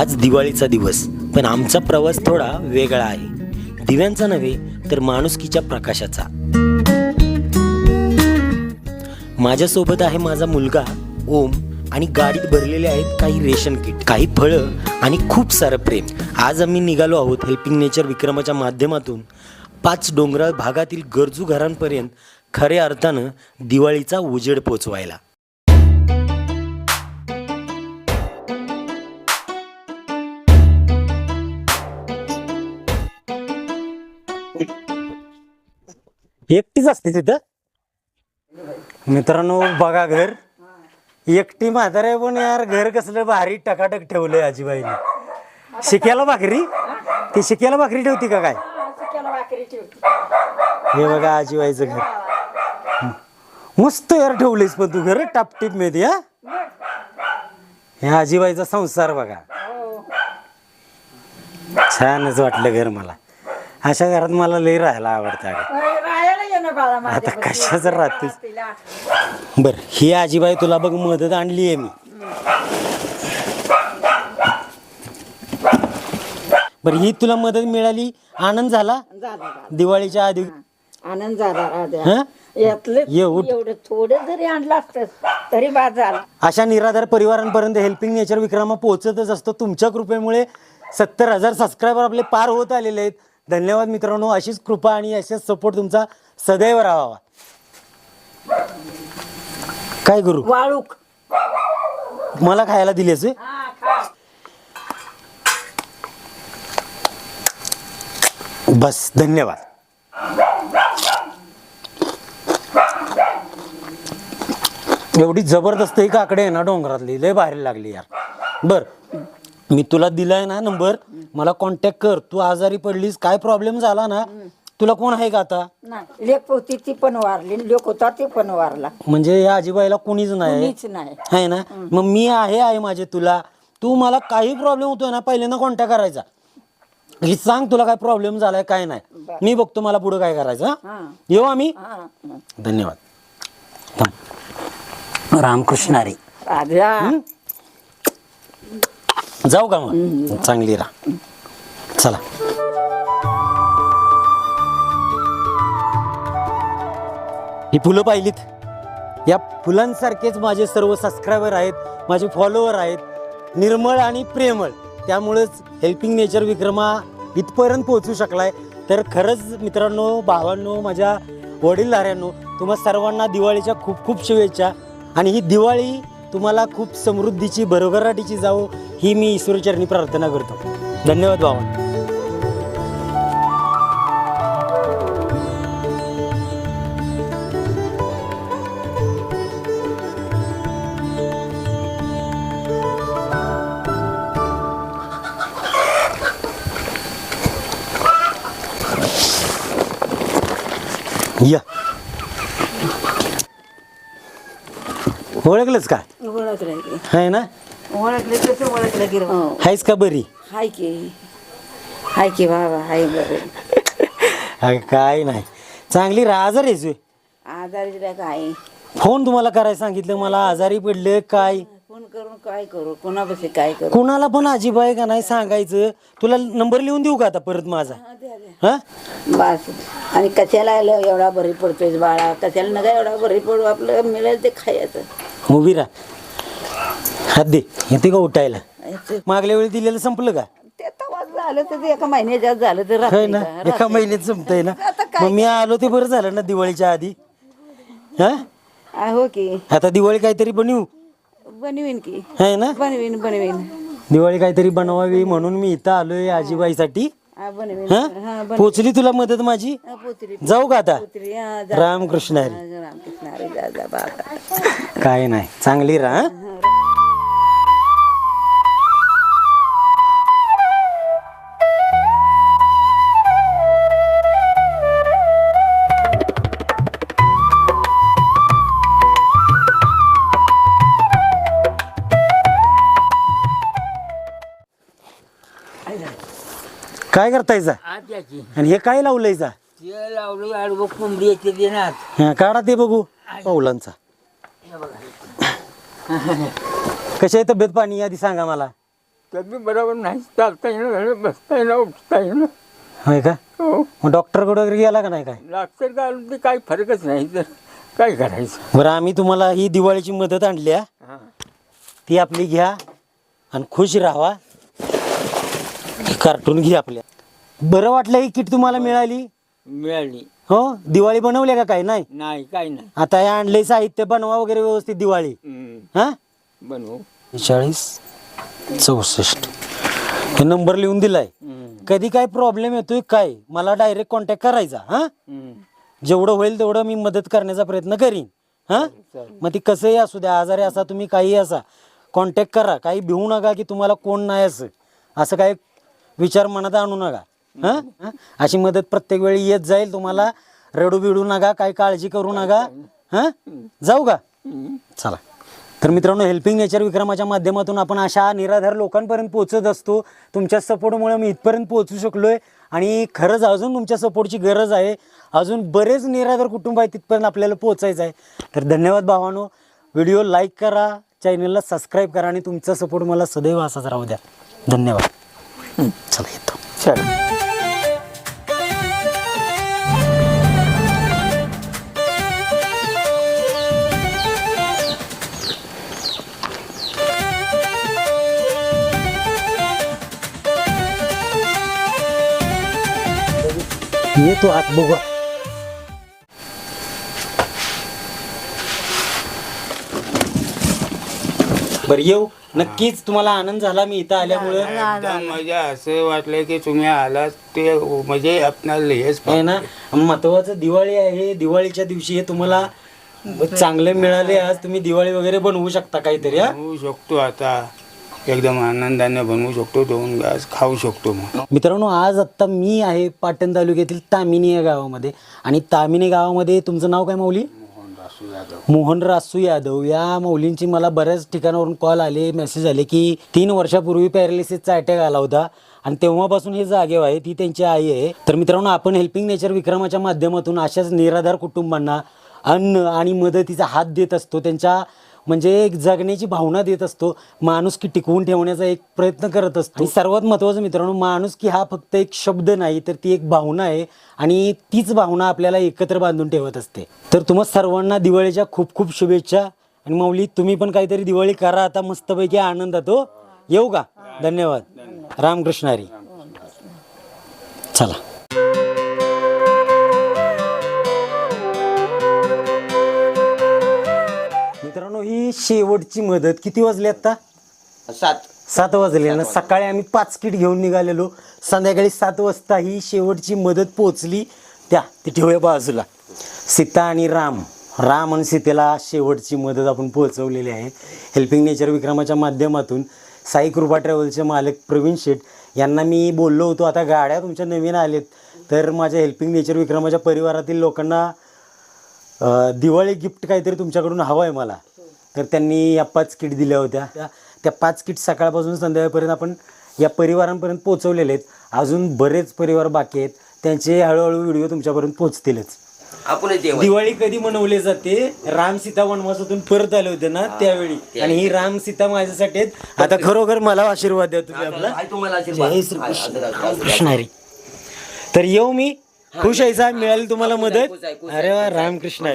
आज दिवाळीचा दिवस पण आमचा प्रवास थोडा वेगळा आहे. दिव्यांचा नव्हे तर माणुसकीच्या प्रकाशाचा. माझ्यासोबत आहे माझा मुलगा ओम आणि गाडीत भरलेले आहेत काही रेशन किट काही फळं आणि खूप सारं प्रेम. आज आम्ही निघालो आहोत हेल्पिंग नेचर विक्रमाच्या माध्यमातून. पाच डोंगराळ भागातील गरजू घरांपर्यंत खऱ्या अर्थानं दिवाळीचा उजेड पोचवायला. एकटीच असते तिथं. मित्रांनो बघा घर. एकटी म्हातारे पण यार घर कसलं भारी टकाटक ठेवलंय आजीबाईने. शिक्याला भाकरी? ती शिक्याला भाकरी ठेवती का काय? हे बघा आजीबाईचं घर. मस्त यार ठेवलीस पण तू घर टापटीपमध्ये हा? हे आजीबाईचा संसार बघा. छानच वाटलं घर मला. अशा घरात मला लई राहायला आवडतं अगं. ना बाळा आता माझ्यापाशी. कशाचं राहतेस तिला. बर ही आजीबाई तुला बघ मदत आणली आहे मी बर ही तुला मदत मिळाली आनंद झाला झालं, झालं. दिवाळीच्या आधी आनंद झाला राजा हं? यातले ये उठ. एवढं थोडं जरी आणलं असतं तरी बाद झाला अशा निराधार परिवारांपर्यंत हेल्पिंग नेचर विक्रमा पोहोचतच असतो तुमच्या कृपेमुळे सत्तर हजार सबस्क्रायबर आपले पार होत आलेले आहेत धन्यवाद मित्रांनो अशीच कृपा आणि असेच सपोर्ट तुमचा सदैव राहावा. काय करू वाळूक. मला खायला दिलेस? बस धन्यवाद. एवढी जबरदस्त ही काकडे आहे ना डोंगरातली लय बाहेर लागली यार. बर मी तुला दिलाय ना नंबर मला कॉन्टॅक्ट कर. तू आजारी पडलीस काय प्रॉब्लेम झाला ना तुला कोण आहे का आता? नाही लेख होती ती पण वारली लेख होता ती पण वारला. म्हणजे या आजीबाईला कोणीच नाही? कुणीच नाही. आहे ना? मग मी आहे आहे माझे तुला. तू मला काही प्रॉब्लेम होतोय ना पहिल्यांदा कॉन्टॅक्ट करायचा. हे सांग तुला काय प्रॉब्लेम झालाय काय नाही. मी बघतो मला पुढे काय करायचं हं? हा. येऊ आम्ही? हा. धन्यवाद. थांब. रामकृष्ण हरी. राजा. जाऊ का मग? चांगली राहा. चला. ही फुलं पाहिलीत? या फुलांसारखेच माझे सर्व सबस्क्रायबर आहेत माझे फॉलोवर आहेत निर्मळ आणि प्रेमळ. त्यामुळेच हेल्पिंग नेचर विक्रमा इथपर्यंत पोहोचू शकलाय. तर खरंच मित्रांनो भावांनो माझ्या वडीलधाऱ्यांनो तुम्हा सर्वांना दिवाळीच्या खूप खूप शुभेच्छा. आणि ही दिवाळी तुम्हाला खूप समृद्धीची भरभराटीची जावो ही मी ईश्वरचरणी प्रार्थना करतो. धन्यवाद भावा या. ओळखलंच का? ओळखलं की. आहे ना? ओळखलं कसं ओळखलं की हो. आहेस का बरी? हाय की. हाय की बाबा हाय बरं. अगं काय नाही. चांगली राहा आजार आहेस व्हय. आजारी काय फोन तुम्हाला करायला सांगितलं मला आजारी पडले काय? फोन करून काय करू? कोणापाशी काय करू? कुणाला पण अजिबाय का नाही सांगायचं? तुला नंबर लिहून देऊ का आता परत माझा? हा बस. आणि कशाला आलं? एवढा बरी पडतोय बाळा. कशाला नका एवढा बरी पडू? आपलं मिळेल ते खायचं. उभी राहा. हात दे. येते का उठायला? ते मागल्या वेळी दिलेलं संपलं का? झालं तर ते. एका महिन्याच्यात झालं तर राहतंय ना? का? एका महिन्यात संपतंय ना? मग मी आलो ते बरं झालं ना दिवाळीच्या आधी? हा? हो की. आता दिवाळी काहीतरी बनवू. बनवीन की. है ना? बनवीन बनवीन. दिवाळी काहीतरी बनवावी म्हणून मी इथं आलोय आजीबाईसाठी. हा बनवीन. हा? हा बन पोचली तुला मदत माझी? हा, पोतरी जाऊ का आता? हा जा. रामकृष्ण हरी. रामकृष्ण हरी जा जा बाबा. काय नाही. चांगली राहा काय करतायचा आत्याची. आणि हे काय लावलंयचा ते लावलं आडवं कोंबडी येते देणार. हा, काढा ते बघू. पाऊलांचा कशी आहे तब्येत पाणी? आधी सांगा मला. तब्येत बरोबर नाही. चालता येणं झालं बसता येणं उठता येणं होय का? हो. मग डॉक्टरकडे वगैरे गेला का नाही काय? डॉक्टर का ते काही फरकच नाही तर काय करायचं? बरं आम्ही तुम्हाला ही दिवाळीची मदत आणली आहे हां. ती आपली घ्या आणि खुश राहा. कार्टून घ्या आपल्या. बरं वाटलं ही किट तुम्हाला मिळाली? मिळाली. हो? दिवाळी बनवली का काय नाही? नाही काही नाही. आता हे आणले साहित्य बनवा वगैरे व्यवस्थित दिवाळी. हम्म. हा? बनवू. चाळीस चौसष्ट. हे नंबर लिहून दिलाय. हम्म. कधी काय प्रॉब्लेम येतोय काय? मला डायरेक्ट कॉन्टॅक्ट करायचा हा? हम्म. जेवढं होईल तेवढं मी मदत करण्याचा प्रयत्न करीन हा? मग ती कसंही असू द्या आजारी असा तुम्ही काही असा कॉन्टॅक्ट करा. काही भिवू नका की तुम्हाला कोण नाही असं. असं काही विचार मनात आणू नका. हा? अशी मदत प्रत्येक वेळी येत जाईल तुम्हाला. रडू बिडू नका काही काळजी करू नका. हा? जाऊ का? चला. तर मित्रांनो हेल्पिंग नेचर विक्रमाच्या माध्यमातून आपण अशा निराधार लोकांपर्यंत पोहोचत असतो. तुमच्या सपोर्टमुळे मी इथपर्यंत पोहोचू शकलोय. आणि खरंच अजून तुमच्या सपोर्टची गरज आहे. अजून बरेच निराधार कुटुंब आहे तिथपर्यंत आपल्याला पोहोचायचं आहे. तर धन्यवाद भावानो. व्हिडिओ लाईक करा चॅनलला सबस्क्राईब करा आणि तुमचा सपोर्ट मला सदैव असाच राहू द्या. धन्यवाद. चला येतो चल येतो आत बघू बरं येऊ नक्कीच तुम्हाला आनंद झाला मी इथं आल्यामुळे. एकदम मजा असं वाटलं की तुम्ही आलात ते म्हणजे आपणाला हेच आहे ना महत्वाचं दिवाळी आहे दिवाळीच्या दिवशी हे तुम्हाला चांगले मिळाले आज तुम्ही दिवाळी वगैरे बनवू शकता काहीतरी हा? बनवू शकतो आता. एकदम आनंदाने बनवू शकतो दोन घास खाऊ शकतो मग. मित्रांनो आज आत्ता मी आहे पाटण तालुक्यातील तामिनी या गावामध्ये. आणि तामिनी गावामध्ये तुमचं नाव काय माऊली? मोहन रासू यादव या मौलींची मला बऱ्याच ठिकाणावरून कॉल आले मेसेज आले की तीन वर्षापूर्वी पॅरालिसिसचा अटॅक आला होता आणि तेव्हापासून हे जागेव आहे ती त्यांची आई आहे. तर मित्रांनो आपण हेल्पिंग नेचर विक्रमाच्या माध्यमातून अशाच निराधार कुटुंबांना अन्न आणि मदतीचा हात देत असतो. त्यांच्या म्हणजे एक जगण्याची भावना देत असतो. माणूस की टिकवून ठेवण्याचा एक प्रयत्न करत असतो. आणि सर्वात महत्त्वाचं मित्रांनो माणूस की हा फक्त एक शब्द नाही तर ती एक भावना आहे आणि तीच भावना आपल्याला एकत्र बांधून ठेवत असते. तर तुम्हा सर्वांना दिवाळीच्या खूप खूप शुभेच्छा. आणि माऊली तुम्ही पण काहीतरी दिवाळी करा. आता मस्तपैकी आनंदात हो येऊ का? धन्यवाद. रामकृष्ण हरी. चला. शेवटची मदत किती वाजली आता सात. सात वाजले ना. सकाळी आम्ही पाच किट घेऊन निघालेलो. संध्याकाळी सात वाजता ही शेवटची मदत पोचली त्या ती ठेवूया बाजूला. सीता आणि राम. राम आणि सीतेला शेवटची मदत आपण पोहोचवलेली आहे. हेल्पिंग नेचर विक्रमाच्या माध्यमातून साई कृपा ट्रॅव्हलचे मालक प्रवीण शेठ यांना मी बोललो होतो आता गाड्या तुमच्या नवीन आलेत. तर माझ्या हेल्पिंग नेचर विक्रमाच्या परिवारातील लोकांना दिवाळी गिफ्ट काहीतरी तुमच्याकडून हवं आहे मला. तर त्यांनी या पाच किट दिल्या होत्या. त्या पाच किट सकाळपासून संध्याकाळपर्यंत आपण या परिवारांपर्यंत पोहोचवलेले आहेत. अजून बरेच परिवार बाकी आहेत. त्यांचे हळूहळू व्हिडिओ तुमच्यापर्यंत पोहोचतीलच. आपणच देव दिवाळी कधी मनवली जाते? राम सीता वनवासातून परत आले होते ना त्यावेळी. आणि ही राम सीता माझ्यासाठी आहेत. आता खरोखर मला आशीर्वाद द्या तुम्ही आपला. आहे तुम्हाला आशीर्वाद. जय श्रीकृष्ण. आहे, आशीर्वाद, आशीर्वाद. कृष्ण हरी. तर येऊ मी. खुश आहे साहेब मिळाली तुम्हाला मदत. अरे वा. रामकृष्ण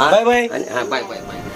हरी खुश येऊ? आहे खुश